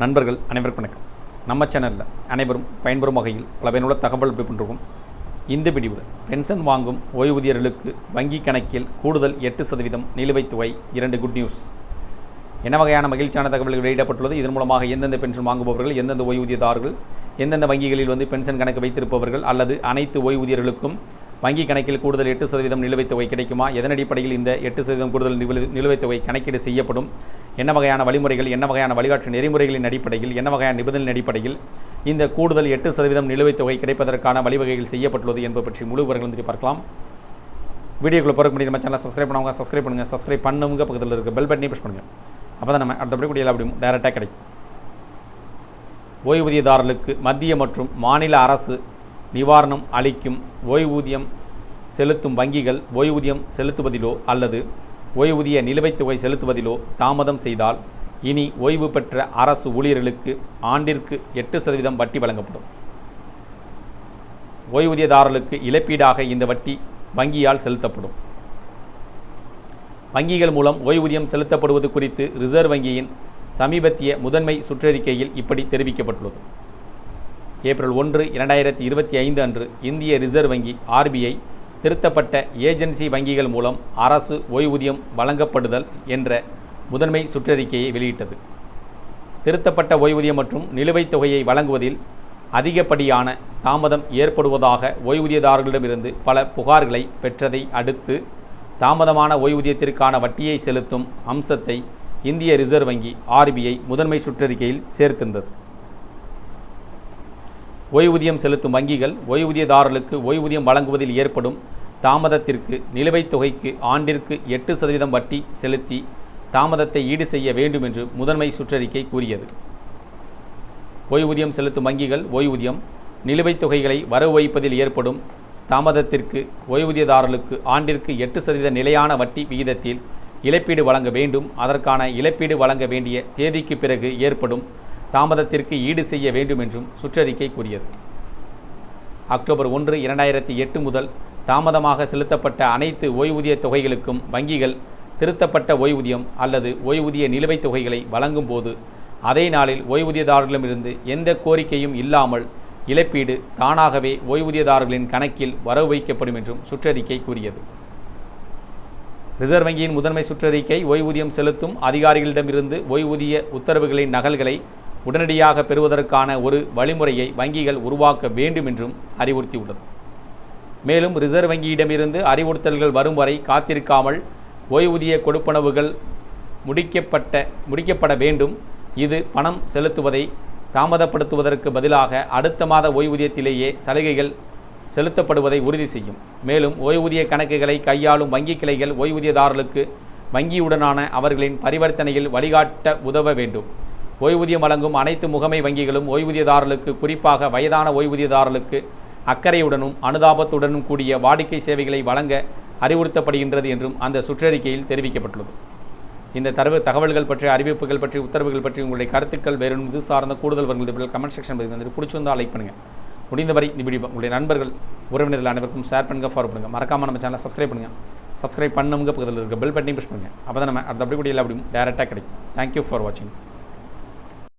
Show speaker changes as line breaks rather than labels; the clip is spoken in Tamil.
நண்பர்கள் அனைவருக்கும் வணக்கம். நம்ம சேனலில் அனைவரும் பயன்பெறும் வகையில் பல பயனுள்ள தகவல் பண்ணிருக்கோம் இந்த பிடிவில் பென்ஷன் வாங்கும் ஓய்வூதியர்களுக்கு வங்கி கணக்கில் கூடுதல் எட்டு சதவீதம் நிலுவைத் தொகை இரண்டு குட் நியூஸ் என்ன வகையான மகிழ்ச்சியான தகவல்கள் வெளியிடப்பட்டுள்ளது? இதன் மூலமாக எந்தெந்த பென்ஷன் வாங்குபவர்கள் எந்தெந்த ஓய்வூதியதாரர்கள் எந்தெந்த வங்கிகளில் வந்து பென்ஷன் கணக்கு வைத்திருப்பவர்கள் அல்லது அனைத்து ஓய்வூதியர்களுக்கும் வங்கி கணக்கில் கூடுதல் எட்டு சதவீதம் நிலுவைத் தொகை கிடைக்குமா? எதன் அடிப்படையில் இந்த எட்டு சதவீதம் கூடுதல் நிலுவைத் தொகை கணக்கீடு செய்யப்படும்? என்ன வகையான வழிமுறைகள் என்ன வகையான வழிகாட்டு நெறிமுறைகளின் அடிப்படையில் என்ன வகையான நிபந்தனையின் அடிப்படையில் இந்த கூடுதல் எட்டு சதவீதம் நிலுவைத் தொகை கிடைப்பதற்கான வழிவகைகள் செய்யப்பட்டுள்ளது என்பது பற்றி முழு விவரங்களும் திரும்பி பார்க்கலாம். வீடியோக்குள்ள பிறகு முடியும் நம்ம சேனலை சப்ஸ்கிரைப் பண்ணுவாங்க சப்ஸ்கிரைப் பண்ணுங்கள் சப்ஸ்கிரைப் பண்ணுங்க பக்கத்தில் இருக்க பெல் பட்டனே ப்ரெஸ் பண்ணுங்கள் அப்போ தான் நம்ம அடுத்தபடி கூடிய அப்படி டேரெக்டாக கிடைக்கும். ஓய்வூதியதாரர்களுக்கு மத்திய மற்றும் மாநில அரசு நிவாரணம் அளிக்கும் ஓய்வூதியம் செலுத்தும் வங்கிகள் ஓய்வூதியம் செலுத்துவதிலோ அல்லது ஓய்வூதிய நிலுவைத் தொகை செலுத்துவதிலோ தாமதம் செய்தால் இனி ஓய்வு பெற்ற அரசு ஊழியர்களுக்கு ஆண்டிற்கு எட்டு சதவீதம் வட்டி வழங்கப்படும். ஓய்வூதியதாரர்களுக்கு இழப்பீடாக இந்த வட்டி வங்கியால் செலுத்தப்படும். வங்கிகள் மூலம் ஓய்வூதியம் செலுத்தப்படுவது குறித்து ரிசர்வ் வங்கியின் சமீபத்திய முதன்மை சுற்றறிக்கையில் இப்படி தெரிவிக்கப்பட்டுள்ளது. ஏப்ரல் ஒன்று இரண்டாயிரத்தி இருபத்தி ஐந்து அன்று இந்திய ரிசர்வ் வங்கி ஆர்பிஐ திருத்தப்பட்ட ஏஜென்சி வங்கிகள் மூலம் அரசு ஓய்வூதியம் வழங்கப்படுதல் என்ற முதன்மை சுற்றறிக்கையை வெளியிட்டது. திருத்தப்பட்ட ஓய்வூதியம் மற்றும் நிலுவைத் தொகையை வழங்குவதில் அதிகப்படியான தாமதம் ஏற்படுவதாக ஓய்வூதியதாரர்களிடமிருந்து பல புகார்களை பெற்றதை அடுத்து தாமதமான ஓய்வூதியத்திற்கான வட்டியை செலுத்தும் அம்சத்தை இந்திய ரிசர்வ் வங்கி ஆர்பிஐ முதன்மை சுற்றறிக்கையில் சேர்த்திருந்தது. ஓய்வூதியம் செலுத்தும் வங்கிகள் ஓய்வூதியதாரர்களுக்கு ஓய்வூதியம் வழங்குவதில் ஏற்படும் தாமதத்திற்கு நிலுவைத் தொகைக்கு ஆண்டிற்கு எட்டு சதவீதம் வட்டி செலுத்தி தாமதத்தை ஈடு செய்ய வேண்டும் என்று முதன்மை சுற்றறிக்கை கூறியது. ஓய்வூதியம் செலுத்தும் வங்கிகள் ஓய்வூதியம் நிலுவைத் தொகைகளை வரவு வைப்பதில் ஏற்படும் தாமதத்திற்கு ஓய்வூதியதாரர்களுக்கு ஆண்டிற்கு எட்டு சதவீத நிலையான வட்டி விகிதத்தில் இழப்பீடு வழங்க வேண்டும். அதற்கான இழப்பீடு வழங்க வேண்டிய தேதிக்கு பிறகு ஏற்படும் தாமதத்திற்கு ஈடு செய்ய வேண்டும் என்றும் சுற்றறிக்கை கூறியது. அக்டோபர் ஒன்று இரண்டாயிரத்தி எட்டு முதல் தாமதமாக செலுத்தப்பட்ட அனைத்து ஓய்வூதிய தொகைகளுக்கும் வங்கிகள் திருத்தப்பட்ட ஓய்வூதியம் அல்லது ஓய்வூதிய நிலுவைத் தொகைகளை வழங்கும் போது அதே நாளில் ஓய்வூதியதாரர்களிடமிருந்து எந்த கோரிக்கையும் இல்லாமல் இழப்பீடு தானாகவே ஓய்வூதியதாரர்களின் கணக்கில் வரவு வைக்கப்படும் என்றும் சுற்றறிக்கை கூறியது. ரிசர்வ் வங்கியின் முதன்மை சுற்றறிக்கை ஓய்வூதியம் செலுத்தும் அதிகாரிகளிடமிருந்து ஓய்வூதிய உத்தரவுகளின் நகல்களை உடனடியாக பெறுவதற்கான ஒரு வழிமுறையை வங்கிகள் உருவாக்க வேண்டும் என்றும் அறிவுறுத்தியுள்ளது. மேலும் ரிசர்வ் வங்கியிடமிருந்து அறிவுறுத்தல்கள் வரும் வரை காத்திருக்காமல் ஓய்வூதிய கொடுப்பனவுகள் முடிக்கப்பட்ட முடிக்கப்பட வேண்டும். இது பணம் செலுத்துவதை தாமதப்படுத்துவதற்கு பதிலாக அடுத்த மாத ஓய்வூதியத்திலேயே சலுகைகள் செலுத்தப்படுவதை உறுதி செய்யும். மேலும் ஓய்வூதிய கணக்குகளை கையாளும் வங்கி கிளைகள் ஓய்வூதியதாரர்களுக்கு வங்கியுடனான அவர்களின் பரிவர்த்தனையில் வழிகாட்ட உதவ வேண்டும். ஓய்வூதியம் வழங்கும் அனைத்து முகமை வங்கிகளும் ஓய்வூதியதாரர்களுக்கு குறிப்பாக வயதான ஓய்வூதியதாரர்களுக்கு அக்கறையுடனும் அனுதாபத்துடனும் கூடிய வாடிக்கை சேவைகளை வழங்க அறிவுறுத்தப்படுகின்றது என்றும் அந்த சுற்றறிக்கையில் தெரிவிக்கப்பட்டுள்ளது. இந்த தரவு தகவல்கள் பற்றிய அறிவிப்புகள் பற்றி உத்தரவுகள் பற்றி உங்களுடைய கருத்துக்கள் வேறு இது சார்ந்த கூடுதல் வருங்கள் கமெண்ட் செக்ஷன் பதிவு வந்து பிடிச்சிருந்தால் லைக் பண்ணுங்கள் முடிந்தவரை இந்த வீடியோ உங்களுடைய நண்பர்கள் உறவினர்கள் அனைவருக்கும் ஷேர் பண்ணுங்கள் ஃபாலோ பண்ணுங்கள் மறக்காமல் நம்ம சேனலை சப்ஸ்கிரைப் பண்ணுங்கள் சப்ஸ்கிரைப் பண்ணுங்க பக்கத்தில் இருக்க பெல் பட்டனையும் ப்ரெஸ் பண்ணுங்கள் அப்போ தான் நம்ம அடுத்தபடி அப்படி கூட எல்லா அப்படி டேரெக்டாக கிடைக்கும். தேங்க்யூ ஃபார் வாட்சிங்